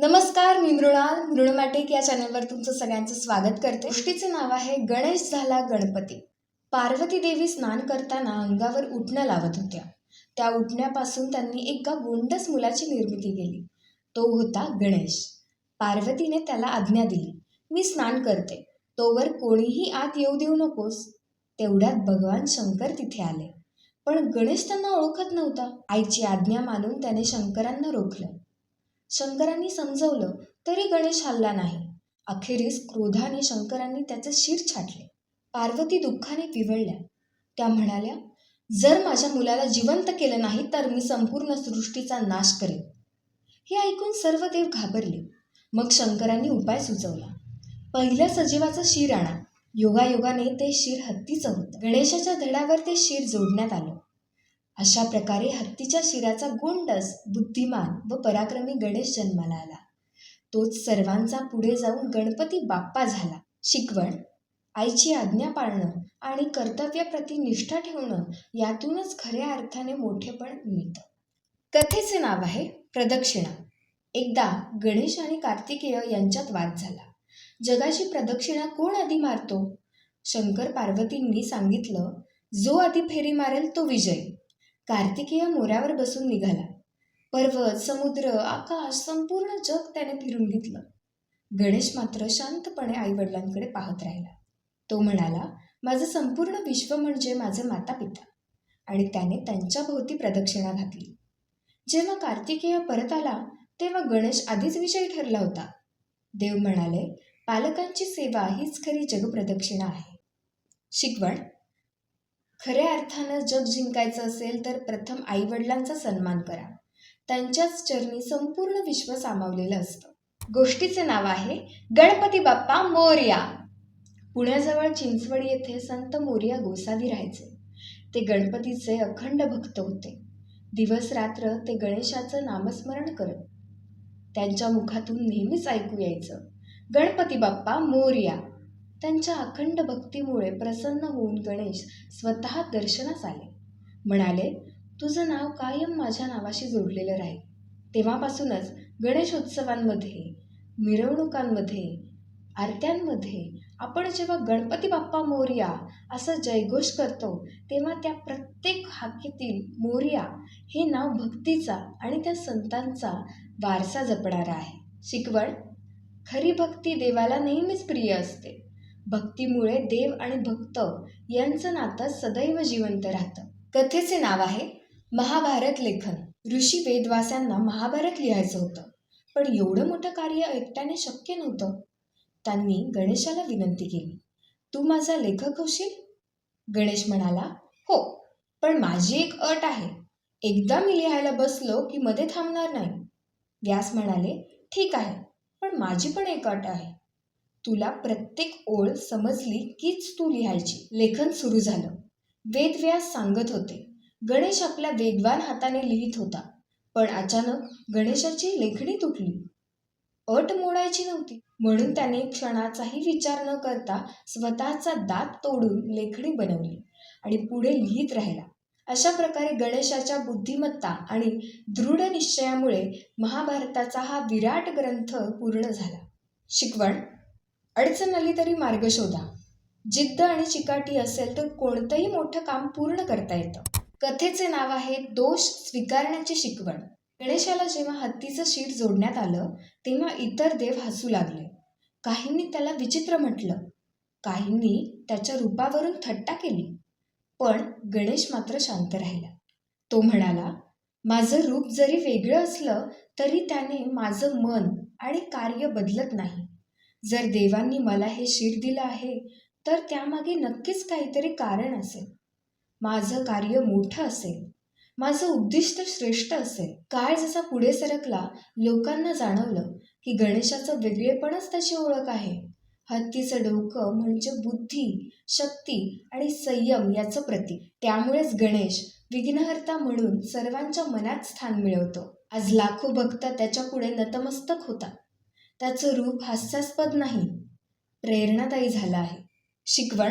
नमस्कार मी मृणाल. मृणमॅटिक या चॅनलवर तुमचं सगळ्यांचं स्वागत करते. गोष्टीचे नाव आहे गणेश झाला गणपती. पार्वती देवी स्नान करताना अंगावर उठणं लावत होत्या. त्या उठण्यापासून त्यांनी एका गोंडस मुलाची निर्मिती केली. तो होता गणेश. पार्वतीने त्याला आज्ञा दिली मी स्नान करते. तोवर कोणीही आत येऊ देऊ नकोस. तेवढ्यात भगवान शंकर तिथे आले. पण गणेश त्यांना ओळखत नव्हता. आईची आज्ञा मानून त्याने शंकरांना रोखलं. शंकरांनी समजवलं तरी गणेश हल्ला नाही. अखेरीस क्रोधाने शंकरांनी त्याचे शिर छाटले. पार्वती दुःखाने पिवळल्या. त्या म्हणाल्या जर माझ्या मुलाला जिवंत केलं नाही तर मी संपूर्ण सृष्टीचा नाश करेन. हे ऐकून सर्व देव घाबरले. मग शंकरांनी उपाय सुचवला. पहिल्या सजीवाचं शिर आणा. योगायोगाने ते शिर हत्तीचं होतं. गणेशाच्या धडावर ते शिर जोडण्यात आलं. अशा प्रकारे हत्तीच्या शिराचा गोंडस बुद्धिमान व पराक्रमी गणेश जन्माला आला. तोच सर्वांचा पुढे जाऊन गणपती बाप्पा झाला. शिकवण आईची आज्ञा पाळणं आणि कर्तव्याप्रती निष्ठा ठेवणं यातूनच खऱ्या अर्थाने मोठेपण मिळतं. कथेचे नाव आहे प्रदक्षिणा. एकदा गणेश आणि कार्तिकेय यांच्यात वाद झाला. जगाची प्रदक्षिणा कोण आधी मारतो? शंकर पार्वतींनी सांगितलं जो आधी फेरी मारेल तो विजयी. कार्तिकेय मोऱ्यावर बसून निघाला. पर्वत समुद्र आकाश संपूर्ण जग त्याने फिरून घेतलं. गणेश मात्र शांतपणे आईवडिलांकडे पाहत राहिला. तो म्हणाला माझं संपूर्ण विश्व म्हणजे माझे माता पिता आणि त्याने त्यांच्या भोवती प्रदक्षिणा घातली. जेव्हा कार्तिकेय परत आला तेव्हा गणेश आधीच विजयी ठरला होता. देव म्हणाले पालकांची सेवा हीच खरी जगप्रदक्षिणा आहे. शिकवण खऱ्या अर्थानं जग जिंकायचं असेल तर प्रथम आईवडिलांचा सन्मान करा. त्यांच्याच चरणी संपूर्ण विश्व सामावलेलं असतं. गोष्टीचे नाव आहे गणपती बाप्पा मोरया. पुण्याजवळ चिंचवड येथे संत मोरया गोसावी राहायचे. ते गणपतीचे अखंड भक्त होते. दिवस रात्र ते गणेशाचं नामस्मरण करत. त्यांच्या मुखातून नेहमीच ऐकू यायचं गणपती बाप्पा मोरया. त्यांच्या अखंड भक्तीमुळे प्रसन्न होऊन गणेश स्वतः दर्शनास आले. म्हणाले तुझं नाव कायम माझ्या नावाशी जोडलेलं राहील. तेव्हापासूनच गणेशोत्सवांमध्ये मिरवणुकांमध्ये आरत्यांमध्ये आपण जेव्हा गणपती बाप्पा मोर्या असं जयघोष करतो तेव्हा त्या प्रत्येक हाकेतील मोर्या हे नाव भक्तीचा आणि त्या संतांचा वारसा जपणारा आहे. शिकवण? खरी भक्ती देवाला नेहमीच प्रिय असते. भक्तीमुळे देव आणि भक्त यांचं नातं सदैव जिवंत राहतं. कथेचे नाव आहे महाभारत लेखन. ऋषी वेदवासांना महाभारत लिहायचं होतं. पण एवढं मोठं कार्य एकट्याने शक्य नव्हतं. त्यांनी गणेशाला विनंती केली तू माझा लेखक होशील? गणेश म्हणाला हो पण माझी एक अट आहे. एकदा मी लिहायला बसलो की मध्ये थांबणार नाही. व्यास म्हणाले ठीक आहे पण माझी पण एक अट आहे. तुला प्रत्येक ओळ समजली कीच तू लिहायची. लेखन सुरू झालं. वेदव्यास सांगत होते. गणेश आपल्या वेगवान हाताने लिहित होता. पण अचानक गणेशाची लेखणी तुटली. अट मोडायची नव्हती. म्हणून त्याने क्षणाचाही विचार न करता स्वतःचा दात तोडून लेखणी बनवली आणि पुढे लिहित राहिला. अशा प्रकारे गणेशाच्या बुद्धिमत्ता आणि दृढ निश्चयामुळे महाभारताचा हा विराट ग्रंथ पूर्ण झाला. शिकवण अडचण आली तरी मार्ग शोधा. जिद्द आणि चिकाटी असेल तर कोणतंही मोठं काम पूर्ण करता येतं. कथेचे नाव आहे दोष स्वीकारण्याची शिकवण. गणेशाला जेव्हा हत्तीचं शीट जोडण्यात आलं तेव्हा इतर देव हसू लागले. काहींनी त्याला विचित्र म्हटलं. काहींनी त्याच्या रूपावरून थट्टा केली. पण गणेश मात्र शांत राहिला. तो म्हणाला माझं रूप जरी वेगळं असलं तरी त्याने माझं मन आणि कार्य बदलत नाही. जर देवांनी मला हे शिर दिलं आहे तर त्यामागे नक्कीच काहीतरी कारण असेल. माझं कार्य मोठं असेल. माझं उद्दिष्ट श्रेष्ठ असेल. काळ जसा पुढे सरकला लोकांना जाणवलं की गणेशाचं वेगळेपणच त्याची ओळख आहे. हत्तीचं डोकं म्हणजे बुद्धी शक्ती आणि संयम याचं प्रतीक. त्यामुळेच गणेश विघ्नहर्ता म्हणून सर्वांच्या मनात स्थान मिळवतो. आज लाखो भक्त त्याच्या पुढे नतमस्तक होतात. त्याचं रूप हास्यास्पद नाही. प्रेरणादायी झालं आहे. शिकवण?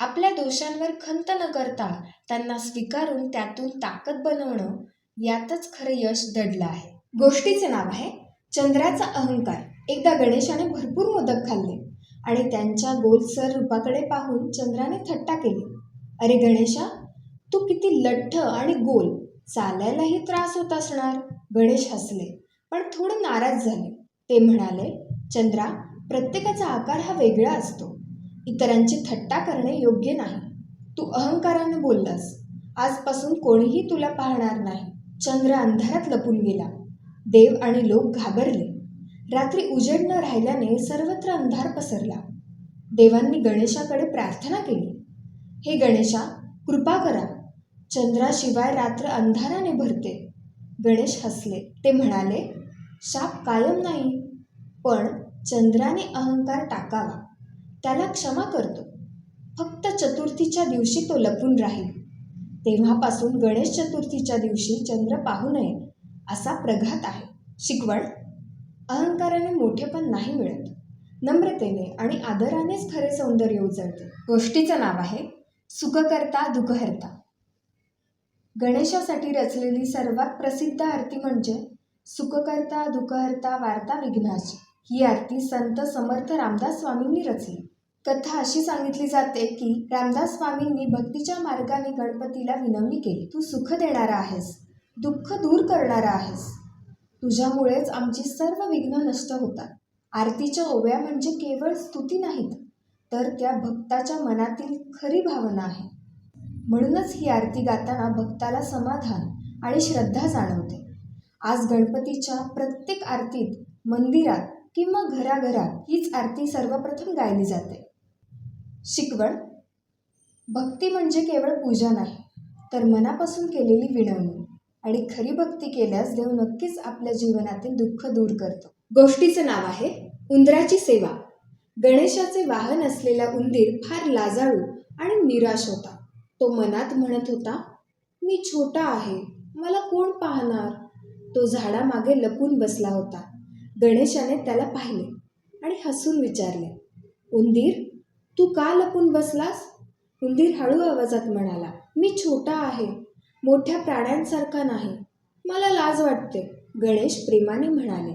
आपल्या दोषांवर खंत न करता त्यांना स्वीकारून त्यातून ताकद बनवणं यातच खरं यश दडलं आहे. गोष्टीचं नाव आहे चंद्राचा अहंकार. एकदा गणेशाने भरपूर मोदक खाल्ले आणि त्यांच्या गोलसर रूपाकडे पाहून चंद्राने थट्टा केली. अरे गणेशा तू किती लठ्ठ आणि गोल. चालायलाही त्रास होत असणार. गणेश हसले पण थोडे नाराज झाले. ते म्हणाले चंद्रा प्रत्येकाचा आकार हा वेगळा असतो. इतरांची थट्टा करणे योग्य नाही. तू अहंकाराने बोललास. आजपासून कोणीही तुला पाहणार नाही. चंद्र अंधारात लपून गेला. देव आणि लोक घाबरले. रात्री उजेड न राहिल्याने सर्वत्र अंधार पसरला. देवांनी गणेशाकडे प्रार्थना केली. हे गणेशा कृपा करा. चंद्राशिवाय रात्र अंधाराने भरते. गणेश हसले. ते म्हणाले शाप कायम नाही पण चंद्राने अहंकार टाकावा. त्याला क्षमा करतो. फक्त चतुर्थीच्या दिवशी तो लपून राहील. तेव्हापासून गणेश चतुर्थीच्या दिवशी चंद्र पाहू नये असा प्रघात आहे. शिकवण अहंकाराने मोठेपण नाही मिळत. नम्रतेने आणि आदरानेच खरे सौंदर्य उजळते गोष्टीचं नाव आहे सुखकर्ता दुखहर्ता. गणेशासाठी रचलेली सर्वात प्रसिद्ध आरती म्हणजे सुखकर्ता दुःखहर्ता वार्ता विघ्नाची. ही आरती संत समर्थ रामदास स्वामींनी रचली. कथा अशी सांगितली जाते की रामदास स्वामींनी भक्तीच्या मार्गाने गणपतीला विनवणी केली. तू सुख देणारा आहेस. दुःख दूर करणारा आहेस. तुझ्यामुळेच आमची सर्व विघ्न नष्ट होतात. आरतीच्या ओव्या म्हणजे केवळ स्तुती नाहीत तर त्या भक्ताच्या मनातील खरी भावना आहे. म्हणूनच ही आरती गाताना भक्ताला समाधान आणि श्रद्धा जाणवते. आज गणपतीच्या प्रत्येक आरतीत मंदिरात किंवा घराघरात हीच आरती सर्वप्रथम गायली जाते. शिकवण भक्ती म्हणजे केवळ पूजा नाही तर मनापासून केलेली विनवणी आणि खरी भक्ती केल्यास देव नक्कीच आपल्या जीवनातील दुःख दूर करतो. गोष्टीचं नाव आहे उंदराची सेवा. गणेशाचे वाहन असलेला उंदीर फार लाजाळू आणि निराश होता. तो मनात म्हणत होता मी छोटा आहे मला कोण पाहणार? तो झाडामागे लपून बसला होता. गणेशाने त्याला पाहिले आणि हसून विचारले उंदीर तू का लपून बसलास? उंदीर हळू आवाजात म्हणाला मी छोटा आहे मोठ्या प्राण्यांसारखा नाही मला लाज वाटते. गणेश प्रेमाने म्हणाले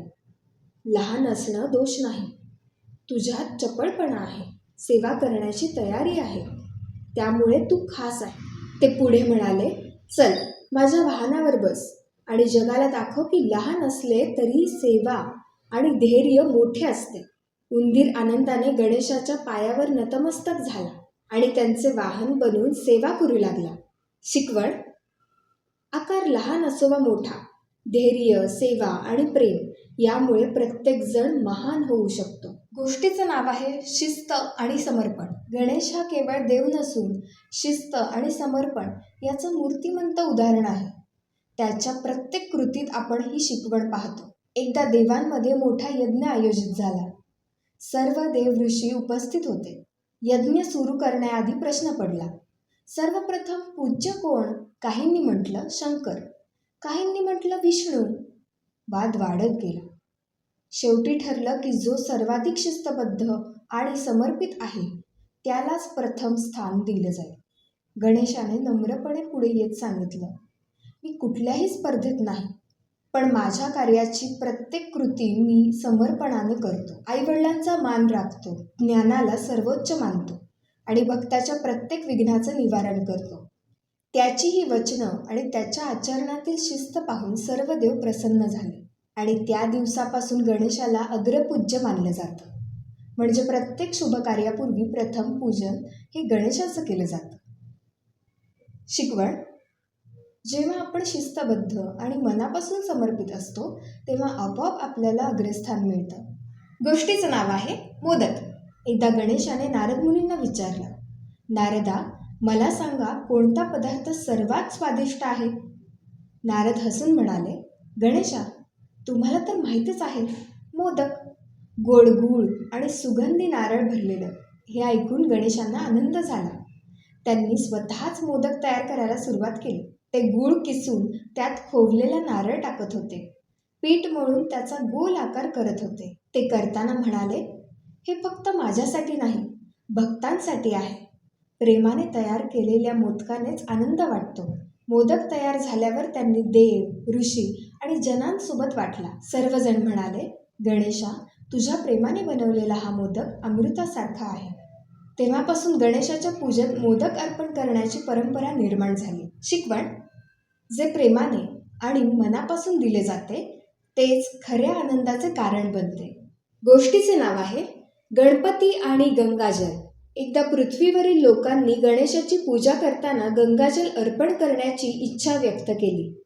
लहान असणं दोष नाही तुझ्यात चपळपणा आहे सेवा करण्याची तयारी आहे त्यामुळे तू खास आहे. ते पुढे म्हणाले चल माझ्या वाहनावर बस. आणि जगाला दाखव की लहान असले तरी सेवा आणि धैर्य मोठे असते. उंदीर आनंदाने गणेशाच्या पायावर नतमस्तक झाला आणि त्यांचे वाहन बनून सेवा करू लागला. शिकवण आकार लहान असो वा मोठा धैर्य सेवा आणि प्रेम यामुळे प्रत्येकजण महान होऊ शकतो. गोष्टीचं नाव आहे शिस्त आणि समर्पण. गणेश हा केवळ देव नसून शिस्त आणि समर्पण याचं मूर्तिमंत उदाहरण आहे. त्याच्या प्रत्येक कृतीत आपण ही शिकवण पाहतो. एकदा देवांमध्ये मोठा यज्ञ आयोजित झाला. सर्व देव ऋषी उपस्थित होते. यज्ञ सुरू करण्याआधी प्रश्न पडला. सर्वप्रथम पूज्य कोण? काहींनी म्हटलं शंकर. काहींनी म्हटलं विष्णू. वाद वाढत गेला. शेवटी ठरलं की जो सर्वाधिक शिस्तबद्ध आणि समर्पित आहे त्यालाच प्रथम स्थान दिलं जाईल. गणेशाने नम्रपणे पुढे येत सांगितलं. मी कुठल्याही स्पर्धेत नाही पण माझ्या कार्याची प्रत्येक कृती मी समर्पणाने करतो. आईवडिलांचा मान राखतो ज्ञानाला सर्वोच्च मानतो आणि भक्ताच्या प्रत्येक विघ्नाचं निवारण करतो. त्याची ही वचनं आणि त्याच्या आचरणातील शिस्त पाहून सर्व देव प्रसन्न झाले आणि त्या दिवसापासून गणेशाला अग्रपूज्य मानलं जातं. म्हणजे प्रत्येक शुभ कार्यापूर्वी प्रथम पूजन हे गणेशाचं केलं जातं. शिकवण जेव्हा आपण शिस्तबद्ध आणि मनापासून समर्पित असतो तेव्हा आपोआप आपल्याला अग्रस्थान मिळतं. गोष्टीचं नाव आहे मोदक. एकदा गणेशाने नारद मुनींना विचारलं नारदा मला सांगा कोणता पदार्थ सर्वात स्वादिष्ट आहे? नारद हसून म्हणाले गणेशा तुम्हाला तर माहीतच आहे मोदक. गोड गूळ आणि सुगंधी नारळ भरलेलं हे ऐकून गणेशांना आनंद झाला. त्यांनी स्वतःच मोदक तयार करायला सुरुवात केली. ते गूळ किसून त्यात खोवलेला नारळ टाकत होते. पीठ मळून त्याचा गोल आकार करत होते. ते करताना म्हणाले हे फक्त माझ्यासाठी नाही भक्तांसाठी आहे. प्रेमाने तयार केलेल्या मोदकानेच आनंद वाटतो. मोदक तयार झाल्यावर त्यांनी देव ऋषी आणि जनांसोबत वाटला. सर्वजण म्हणाले गणेशा तुझ्या प्रेमाने बनवलेला हा मोदक अमृतासारखा आहे. तेव्हापासून गणेशाच्या पूजेत मोदक अर्पण करण्याची परंपरा निर्माण झाली. शिकवण जे प्रेमाने आणि मनापासून दिले जाते तेच खऱ्या आनंदाचे कारण बनते. गोष्टीचे नाव आहे गणपती आणि गंगाजल. एकदा पृथ्वीवरील लोकांनी गणेशाची पूजा करताना गंगाजल अर्पण करण्याची इच्छा व्यक्त केली.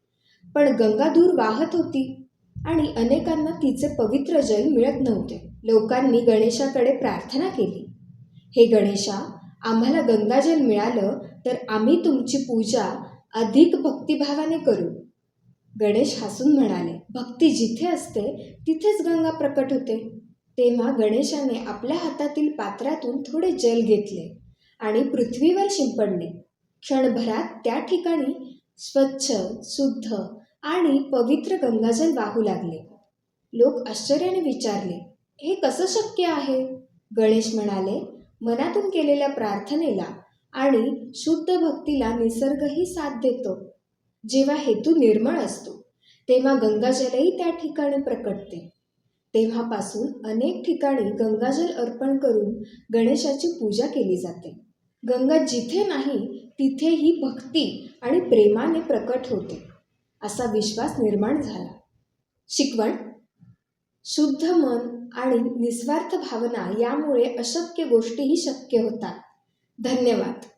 पण गंगा दूर वाहत होती आणि अनेकांना तिचे पवित्र जल मिळत नव्हते. लोकांनी गणेशाकडे प्रार्थना केली. हे गणेशा आम्हाला गंगाजल मिळालं तर आम्ही तुमची पूजा अधिक भक्तिभावाने करू गणेश हसून म्हणाले भक्ती जिथे असते तिथेच गंगा प्रकट होते. तेव्हा गणेशाने आपल्या हातातील पात्रातून थोडे जल घेतले आणि पृथ्वीवर शिंपडले. क्षणभरात त्या ठिकाणी स्वच्छ शुद्ध आणि पवित्र गंगाजल वाहू लागले. लोक आश्चर्याने विचारले हे कसं शक्य आहे? गणेश म्हणाले मनातून केलेल्या प्रार्थनेला आणि शुद्ध भक्तीला निसर्गही साथ देतो. जेव्हा हेतू निर्मळ असतो तेव्हा गंगाजलही त्या ठिकाणी प्रकटते. तेव्हापासून अनेक ठिकाणी गंगाजल अर्पण करून गणेशाची पूजा केली जाते. गंगा जिथे नाही तिथे ही भक्ती आणि प्रेमाने प्रकट होते असा विश्वास निर्माण झाला. शिकवण शुद्ध मन आणि निस्वार्थ भावना यामुळे अशक्य गोष्टीही शक्य होतात. धन्यवाद.